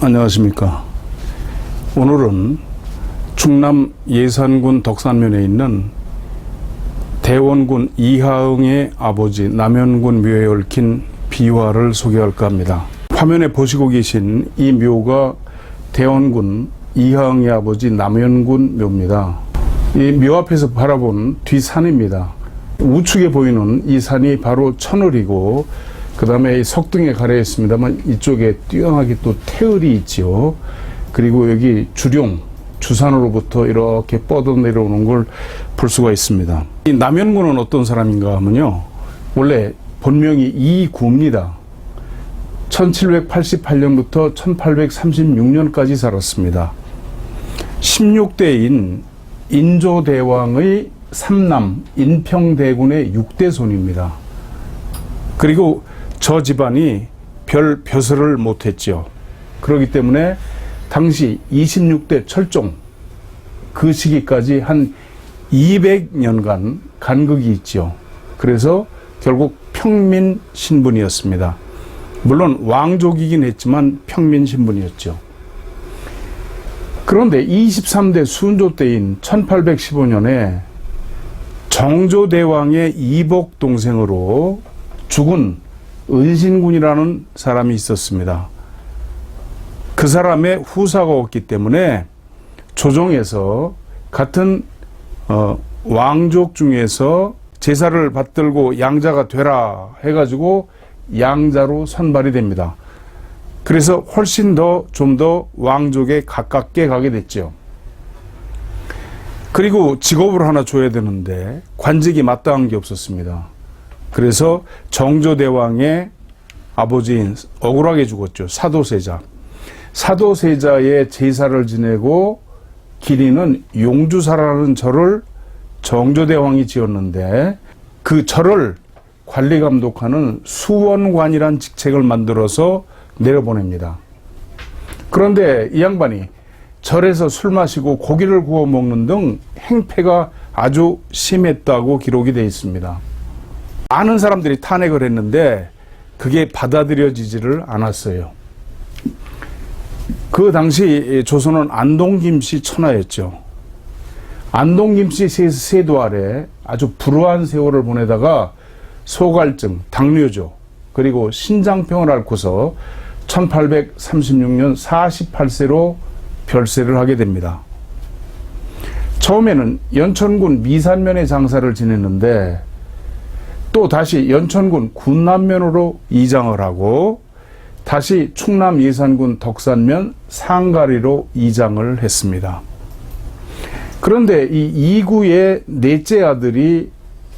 안녕하십니까. 오늘은 충남 예산군 덕산면에 있는 대원군 이하응의 아버지 남현군 묘에 얽힌 비화를 소개할까 합니다. 화면에 보시고 계신 이 묘가 대원군 이하응의 아버지 남현군 묘입니다. 이 묘 앞에서 바라본 뒷산입니다. 우측에 보이는 이 산이 바로 천을이고 그 다음에 석등에 가려 있습니다만 이쪽에 뛰어나게 또 태을이 있지요. 그리고 여기 주룡, 주산으로부터 이렇게 뻗어 내려오는 걸 볼 수가 있습니다. 이 남현군은 어떤 사람인가 하면요. 원래 본명이 이구입니다. 1788년부터 1836년까지 살았습니다. 16대인 인조대왕의 삼남 인평대군의 6대 손입니다. 그리고 저 집안이 별 벼슬을 못했죠. 그렇기 때문에 당시 26대 철종 그 시기까지 한 200년간 간극이 있죠. 그래서 결국 평민 신분이었습니다. 물론 왕족이긴 했지만 평민 신분이었죠. 그런데 23대 순조 때인 1815년에 정조대왕의 이복 동생으로 죽은 은신군이라는 사람이 있었습니다. 그 사람의 후사가 없기 때문에 조정에서 같은 어, 왕족 중에서 제사를 받들고 양자가 되라 해가지고 양자로 선발이 됩니다. 그래서 훨씬 더 좀 더 왕족에 가깝게 가게 됐죠. 그리고 직업을 하나 줘야 되는데 관직이 마땅한 게 없었습니다. 그래서 정조대왕의 아버지인 억울하게 죽었죠. 사도세자. 사도세자의 제사를 지내고 기리는 용주사라는 절을 정조대왕이 지었는데 그 절을 관리 감독하는 수원관이란 직책을 만들어서 내려보냅니다. 그런데 이 양반이 절에서 술 마시고 고기를 구워 먹는 등 행패가 아주 심했다고 기록이 되어 있습니다. 많은 사람들이 탄핵을 했는데 그게 받아들여지지를 않았어요. 그 당시 조선은 안동김 씨 천하였죠. 안동김 씨 세도 아래 아주 불우한 세월을 보내다가 소갈증, 당뇨조, 그리고 신장병을 앓고서 1836년 48세로 별세를 하게 됩니다. 처음에는 연천군 미산면에 장사를 지냈는데 또 다시 연천군 군남면으로 이장을 하고 다시 충남 예산군 덕산면 상가리로 이장을 했습니다. 그런데 이 이구의 넷째 아들이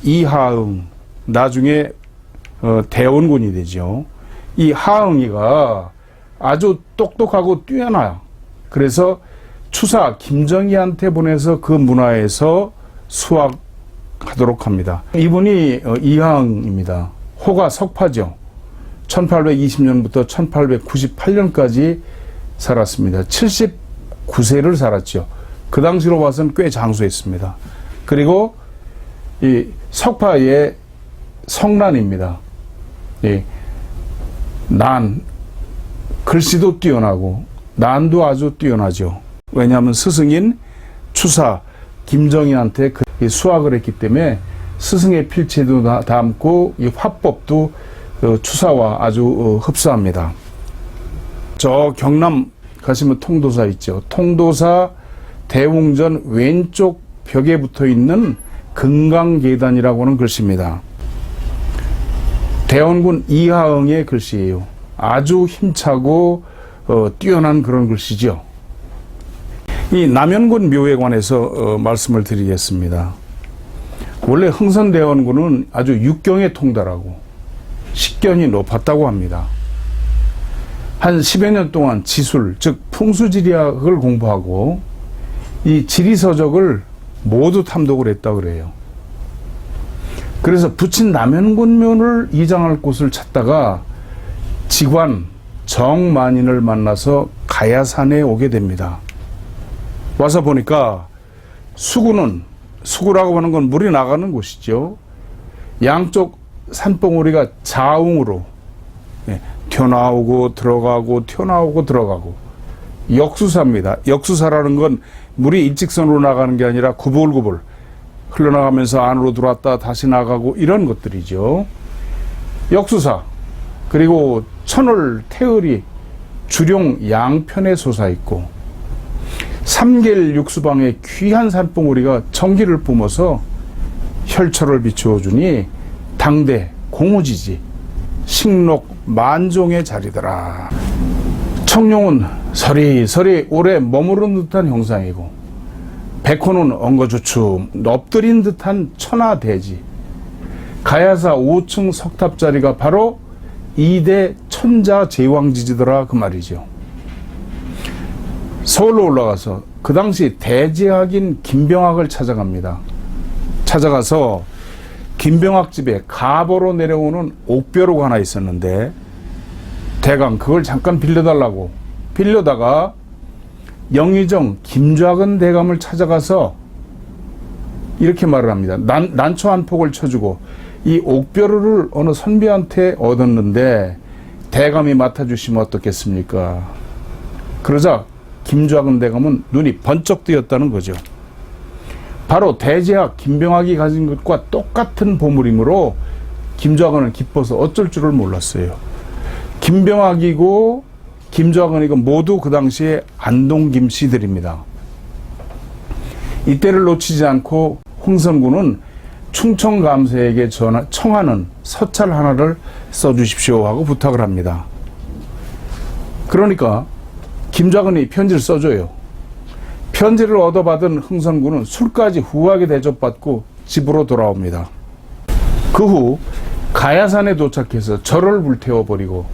이하응, 나중에 어, 대원군이 되죠. 이 하응이가 아주 똑똑하고 뛰어나요. 그래서 추사 김정희한테 보내서 그 문화에서 수학 하도록 합니다. 이분이 어, 이하응입니다. 호가 석파죠. 1820년부터 1898년까지 살았습니다. 79세를 살았죠. 그 당시로 봐서는 꽤 장수했습니다. 그리고 이 석파의 성난입니다. 예. 난, 글씨도 뛰어나고, 난도 아주 뛰어나죠. 왜냐하면 스승인 추사 김정희한테 그 수학을 했기 때문에 스승의 필체도 담고 이 화법도 어, 추사와 아주 어, 흡사합니다. 저 경남 가시면 통도사 있죠. 통도사 대웅전 왼쪽 벽에 붙어 있는 금강계단이라고 하는 글씨입니다. 대원군 이하응의 글씨예요. 아주 힘차고 어, 뛰어난 그런 글씨죠. 이 남현군 묘에 관해서 어, 말씀을 드리겠습니다. 원래 흥선대원군은 아주 육경에 통달하고 식견이 높았다고 합니다. 한 10여 년 동안 지술, 즉 풍수지리학을 공부하고 이 지리서적을 모두 탐독을 했다 그래요. 그래서 부친 남현군면을 이장할 곳을 찾다가 지관 정만인을 만나서 가야산에 오게 됩니다. 와서 보니까 수구는 수구라고 하는 건 물이 나가는 곳이죠. 양쪽 산봉우리가 자웅으로 예, 튀어나오고 들어가고 튀어나오고 들어가고 역수사입니다. 역수사라는 건 물이 일직선으로 나가는 게 아니라 구불구불 흘러나가면서 안으로 들어왔다 다시 나가고 이런 것들이죠. 역수사 그리고 천을 태을이 주룡 양편에 솟아 있고 삼길 육수방에 귀한 산봉우리가 전기를 뿜어서 혈철을 비추어 주니 당대 공우지지 식록 만종의 자리더라. 청룡은 서리서리 오래 머무른 듯한 형상이고 백호는 엉거주춤 엎드린 듯한 천하대지 가야사 5층 석탑자리가 바로 2대 천자 제왕지지더라 그 말이죠. 서울로 올라가서 그 당시 대제학인 김병학을 찾아갑니다. 찾아가서 김병학 집에 가보로 내려오는 옥벼루가 하나 있었는데 대강 그걸 잠깐 빌려달라고 빌려다가 영의정 김좌근 대감을 찾아가서 이렇게 말을 합니다. 난, 난초 한 폭을 쳐주고 이 옥벼루를 어느 선비한테 얻었는데 대감이 맡아주시면 어떻겠습니까? 그러자 김좌근 대감은 눈이 번쩍 뜨였다는 거죠. 바로 대제학 김병학이 가진 것과 똑같은 보물이므로 김좌근은 기뻐서 어쩔 줄을 몰랐어요. 김병학이고 김좌근이고 모두 그 당시에 안동 김씨들입니다. 이때를 놓치지 않고 홍선군은 충청 감사에게 전하, 청하는 서찰 하나를 써주십시오 하고 부탁을 합니다. 그러니까 김좌근이 편지를 써줘요. 편지를 얻어받은 흥선군은 술까지 후하게 대접받고 집으로 돌아옵니다. 그 후 가야산에 도착해서 절을 불태워버리고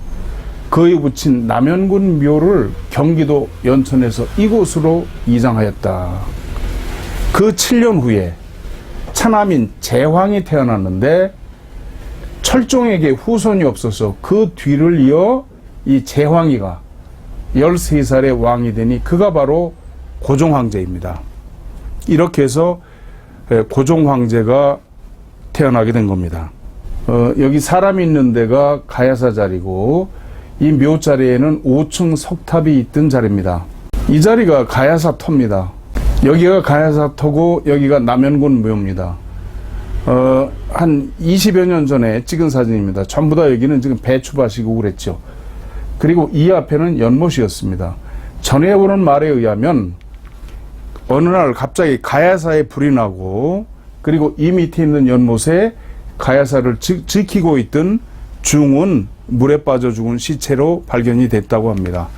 그에 붙인 남현군 묘를 경기도 연천에서 이곳으로 이장하였다. 그 7년 후에 차남인 제황이 태어났는데 철종에게 후손이 없어서 그 뒤를 이어 이 제황이가 13살의 왕이 되니 그가 바로 고종 황제입니다. 이렇게 해서 고종 황제가 태어나게 된 겁니다. 어, 여기 사람이 있는 데가 가야사 자리고 이 묘 자리에는 5층 석탑이 있던 자리입니다. 이 자리가 가야사 터입니다. 여기가 가야사 터고 여기가 남현군 묘입니다. 어, 한 20여 년 전에 찍은 사진입니다. 전부 다 여기는 지금 배추밭이고 그랬죠. 그리고 이 앞에는 연못이었습니다. 전해오는 말에 의하면 어느 날 갑자기 가야사에 불이 나고 그리고 이 밑에 있는 연못에 가야사를 지, 지키고 있던 중은 물에 빠져 죽은 시체로 발견이 됐다고 합니다.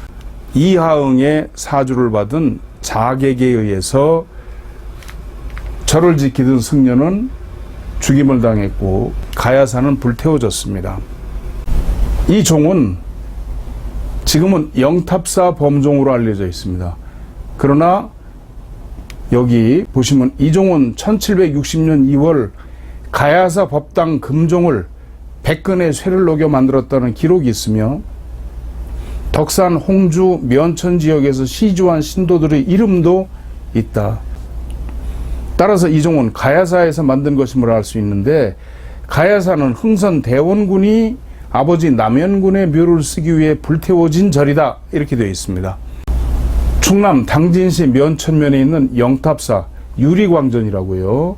이하응의 사주를 받은 자객에 의해서 절을 지키던 승려는 죽임을 당했고 가야사는 불태워졌습니다. 이 종은 지금은 영탑사 범종으로 알려져 있습니다. 그러나 여기 보시면 이종은 1760년 2월 가야사 법당 금종을 백근의 쇠를 녹여 만들었다는 기록이 있으며 덕산, 홍주, 면천 지역에서 시주한 신도들의 이름도 있다. 따라서 이종은 가야사에서 만든 것임을 알 수 있는데 가야사는 흥선 대원군이 아버지 남현군의 묘를 쓰기 위해 불태워진 절이다 이렇게 되어 있습니다. 충남 당진시 면천면에 있는 영탑사 유리광전이라고요.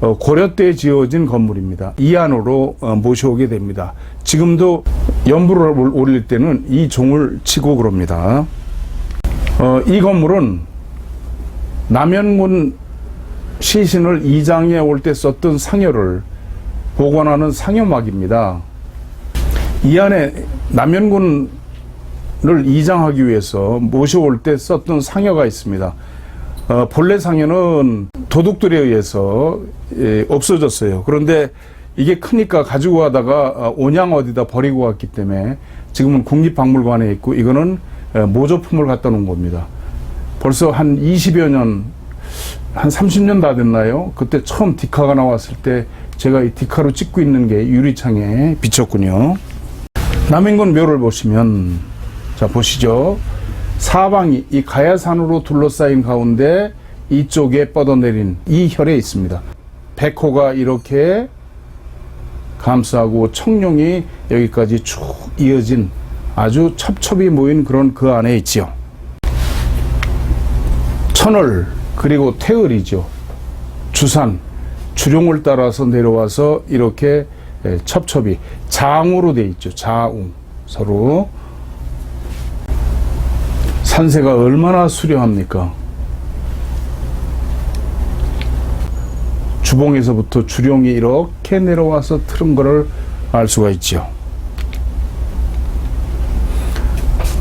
어, 고려 때 지어진 건물입니다. 이 안으로 어, 모셔오게 됩니다. 지금도 연부를 올릴 때는 이 종을 치고 그럽니다. 어, 이 건물은 남현군 시신을 이장에 올 때 썼던 상여를 복원하는 상여막입니다. 이 안에 남현군을 이장하기 위해서 모셔올 때 썼던 상여가 있습니다. 어, 본래 상여는 도둑들에 의해서 예, 없어졌어요. 그런데 이게 크니까 가지고 가다가 어, 온양 어디다 버리고 갔기 때문에 지금은 국립박물관에 있고 이거는 에, 모조품을 갖다 놓은 겁니다. 벌써 한 20여 년, 한 30년 다 됐나요? 그때 처음 디카가 나왔을 때 제가 이 디카로 찍고 있는 게 유리창에 비쳤군요. 남인군 묘를 보시면 자 보시죠. 사방이 이 가야산으로 둘러싸인 가운데 이쪽에 뻗어내린 이 혈에 있습니다. 백호가 이렇게 감싸고 청룡이 여기까지 쭉 이어진 아주 첩첩이 모인 그런 그 안에 있지요. 천을 그리고 태을이죠. 주산 주룡을 따라서 내려와서 이렇게 예, 첩첩이 장으로 돼 있죠. 자웅 서로 산세가 얼마나 수려합니까? 주봉에서부터 주룡이 이렇게 내려와서 틀은 것을 알 수가 있죠.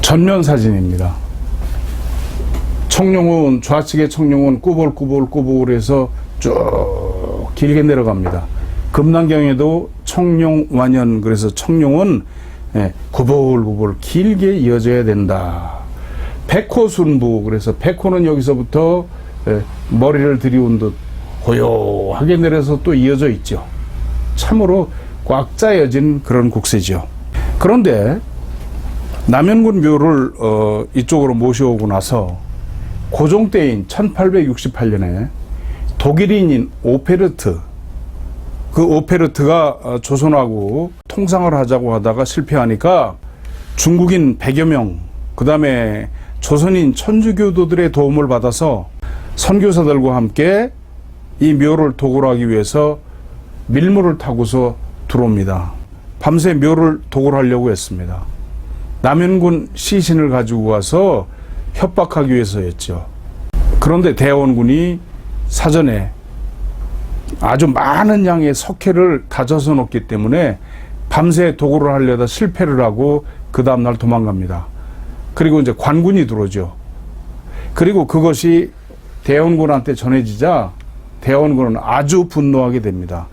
전면 사진입니다. 청룡은 좌측의 청룡은 꾸불꾸불꾸불해서 쭉 길게 내려갑니다. 금남경에도 청룡 완연 그래서 청룡은 예, 구불구불 길게 이어져야 된다. 백호순부 그래서 백호는 여기서부터 예, 머리를 들이운 듯 고요하게 내려서 또 이어져 있죠. 참으로 꽉 짜여진 그런 국세죠. 그런데 남현군 묘를 어, 이쪽으로 모셔오고 나서 고종 때인 1868년에 독일인인 오페르트 그 오페르트가 어, 조선하고 통상을 하자고 하다가 실패하니까 중국인 100여 명, 그 다음에 조선인 천주교도들의 도움을 받아서 선교사들과 함께 이 묘를 도굴하기 위해서 밀물을 타고서 들어옵니다. 밤새 묘를 도굴하려고 했습니다. 남현군 시신을 가지고 와서 협박하기 위해서였죠. 그런데 대원군이 사전에 아주 많은 양의 석회를 다져서 놓기 때문에 밤새 도굴을 하려다 실패를 하고 그 다음날 도망갑니다. 그리고 이제 관군이 들어오죠. 그리고 그것이 대원군한테 전해지자 대원군은 아주 분노하게 됩니다.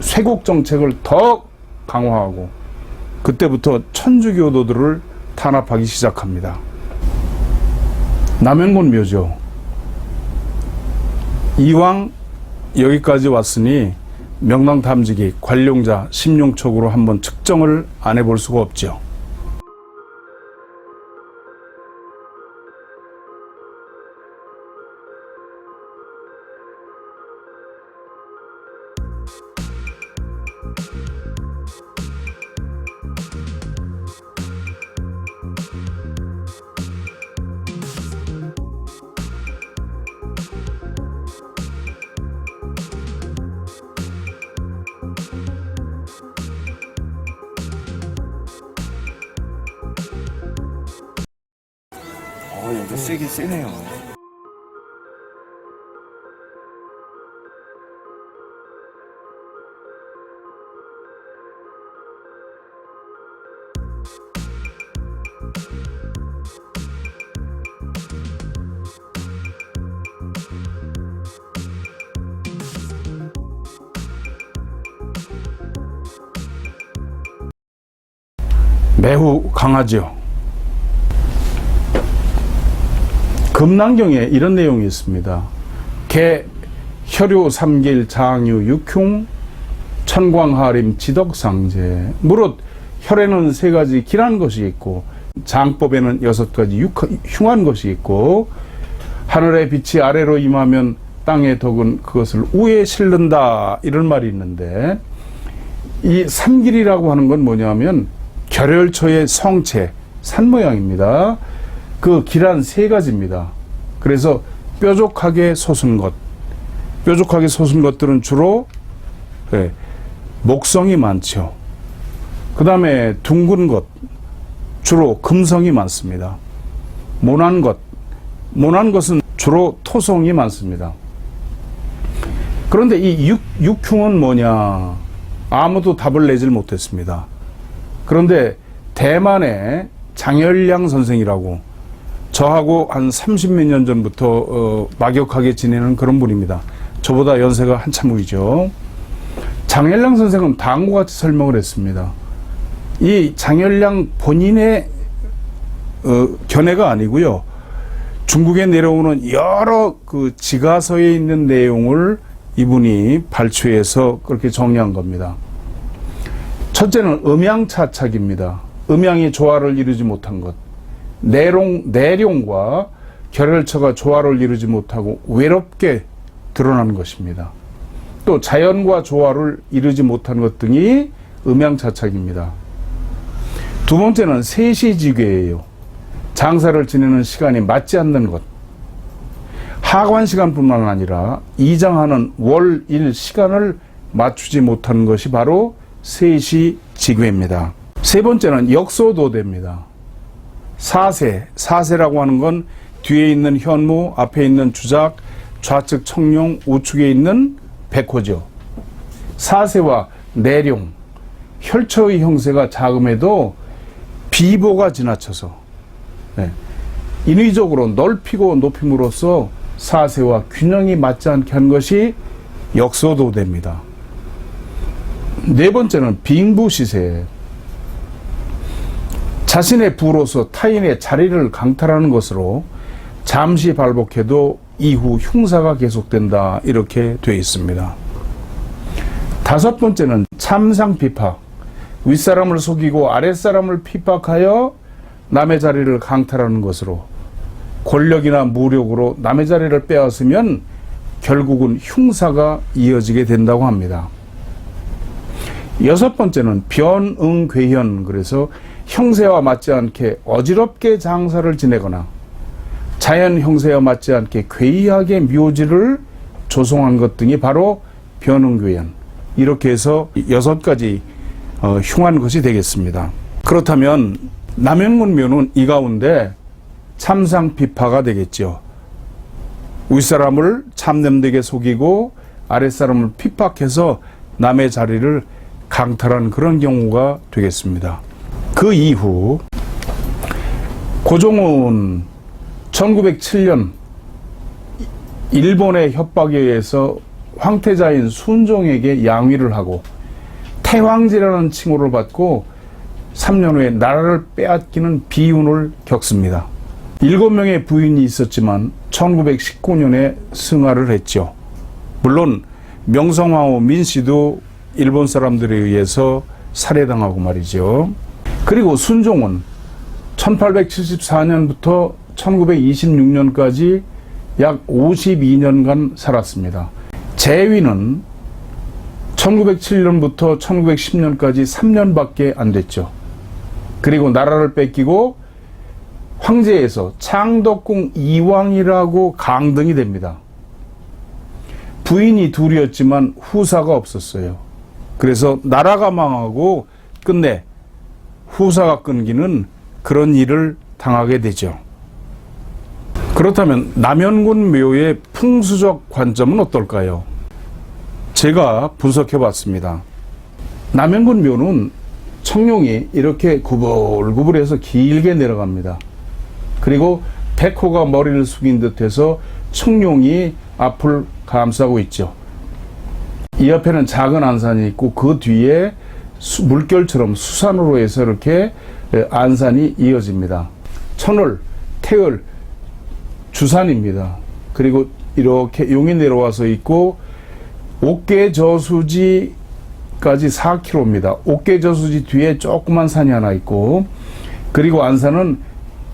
쇄국 정책을 더 강화하고 그때부터 천주교도들을 탄압하기 시작합니다. 남현군 묘죠. 이왕 여기까지 왔으니 명랑 탐지기 관룡자 심용촉으로 한번 측정을 안 해볼 수가 없죠. 세긴 세네요. 매우 강하죠. 금난경에 이런 내용이 있습니다. 개, 혈유 삼길 장유 육흉 천광하림 지덕상제 무릇 혈에는 세 가지 길한 것이 있고 장법에는 여섯 가지 육, 흉한 것이 있고 하늘의 빛이 아래로 임하면 땅의 덕은 그것을 우에 실른다 이런 말이 있는데 이 삼길이라고 하는 건 뭐냐면 결혈초의 성체 산 모양입니다. 그 길한 세 가지입니다. 그래서 뾰족하게 솟은 것, 뾰족하게 솟은 것들은 주로 예, 목성이 많죠. 그 다음에 둥근 것, 주로 금성이 많습니다. 모난 것, 모난 것은 주로 토성이 많습니다. 그런데 이 육, 육흉은 뭐냐? 아무도 답을 내질 못했습니다. 그런데 대만의 장열량 선생이라고 저하고 한 30몇 년 전부터 어, 막역하게 지내는 그런 분입니다. 저보다 연세가 한참 위죠. 장열량 선생은 다음과 같이 설명을 했습니다. 이 장열량 본인의 어, 견해가 아니고요. 중국에 내려오는 여러 그 지가서에 있는 내용을 이분이 발췌해서 그렇게 정리한 겁니다. 첫째는 음양차착입니다. 음양이 조화를 이루지 못한 것. 내룡, 내룡과 결혈처가 조화를 이루지 못하고 외롭게 드러나는 것입니다. 또 자연과 조화를 이루지 못한 것 등이 음양차착입니다. 두 번째는 세시지괴예요. 장사를 지내는 시간이 맞지 않는 것. 하관 시간뿐만 아니라 이장하는 월, 일 시간을 맞추지 못하는 것이 바로 세시지괴입니다. 세 번째는 역소도대입니다. 사세, 사세라고 하는 건 뒤에 있는 현무, 앞에 있는 주작, 좌측 청룡, 우측에 있는 백호죠. 사세와 내룡, 혈처의 형세가 작음에도 비보가 지나쳐서 네, 인위적으로 넓히고 높임으로써 사세와 균형이 맞지 않게 한 것이 역소도대입니다. 네 번째는 빙부시세. 자신의 부로서 타인의 자리를 강탈하는 것으로 잠시 발복해도 이후 흉사가 계속된다 이렇게 되어 있습니다. 다섯 번째는 참상 핍박. 윗사람을 속이고 아랫사람을 핍박하여 남의 자리를 강탈하는 것으로 권력이나 무력으로 남의 자리를 빼앗으면 결국은 흉사가 이어지게 된다고 합니다. 여섯 번째는 변응괴현 그래서 형세와 맞지 않게 어지럽게 장사를 지내거나 자연 형세와 맞지 않게 괴이하게 묘지를 조성한 것 등이 바로 변응괴현 이렇게 해서 여섯 가지 어, 흉한 것이 되겠습니다. 그렇다면 남현문 묘는 이 가운데 참상 비파가 되겠죠. 윗사람을 참냄되게 속이고 아랫사람을 핍박해서 남의 자리를 강탈한 그런 경우가 되겠습니다. 그 이후 고종은 1907년 일본의 협박에 의해서 황태자인 순종에게 양위를 하고 태왕제라는 칭호를 받고 3년 후에 나라를 빼앗기는 비운을 겪습니다. 일곱 명의 부인이 있었지만 1919년에 승하를 했죠. 물론 명성황후 민씨도 일본 사람들에 의해서 살해당하고 말이죠. 그리고 순종은 1874년부터 1926년까지 약 52년간 살았습니다. 재위는 1907년부터 1910년까지 3년밖에 안 됐죠. 그리고 나라를 뺏기고 황제에서 창덕궁 이왕이라고 강등이 됩니다. 부인이 둘이었지만 후사가 없었어요. 그래서 나라가 망하고 끝내 후사가 끊기는 그런 일을 당하게 되죠. 그렇다면 남현군 묘의 풍수적 관점은 어떨까요? 제가 분석해 봤습니다. 남현군 묘는 청룡이 이렇게 구불구불해서 길게 내려갑니다. 그리고 백호가 머리를 숙인 듯해서 청룡이 앞을 감싸고 있죠. 이 옆에는 작은 안산이 있고 그 뒤에 수- 물결처럼 수산으로 해서 이렇게 에, 안산이 이어집니다. 천을, 태을, 주산입니다. 그리고 이렇게 용이 내려와서 있고 옥계 저수지까지 4km입니다. 옥계 저수지 뒤에 조그만 산이 하나 있고 그리고 안산은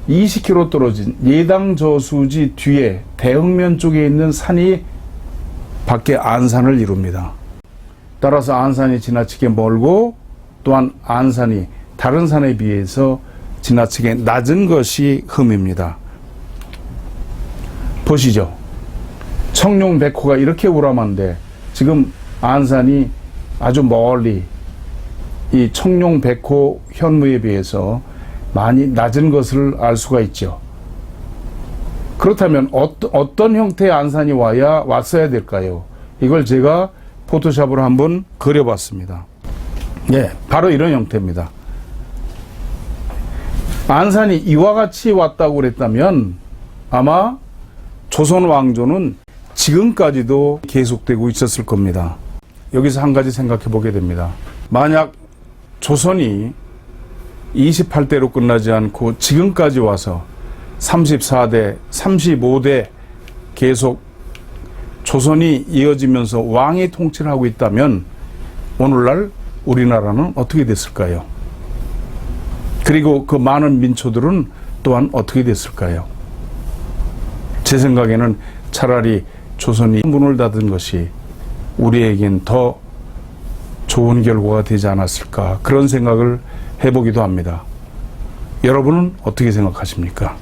20km 떨어진 예당 저수지 뒤에 대흥면 쪽에 있는 산이 밖에 안산을 이룹니다. 따라서 안산이 지나치게 멀고 또한 안산이 다른 산에 비해서 지나치게 낮은 것이 흠입니다. 보시죠. 청룡 백호가 이렇게 우람한데 지금 안산이 아주 멀리 이 청룡 백호 현무에 비해서 많이 낮은 것을 알 수가 있죠. 그렇다면 어떤, 어떤 형태의 안산이 와야 왔어야 될까요? 이걸 제가 포토샵으로 한번 그려봤습니다. 예, 바로 이런 형태입니다. 안산이 이와 같이 왔다고 그랬다면 아마 조선 왕조는 지금까지도 계속되고 있었을 겁니다. 여기서 한 가지 생각해 보게 됩니다. 만약 조선이 28대로 끝나지 않고 지금까지 와서 34대, 35대 계속 조선이 이어지면서 왕이 통치를 하고 있다면 오늘날 우리나라는 어떻게 됐을까요? 그리고 그 많은 민초들은 또한 어떻게 됐을까요? 제 생각에는 차라리 조선이 문을 닫은 것이 우리에겐 더 좋은 결과가 되지 않았을까 그런 생각을 해보기도 합니다. 여러분은 어떻게 생각하십니까?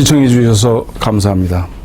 시청해 주셔서 감사합니다.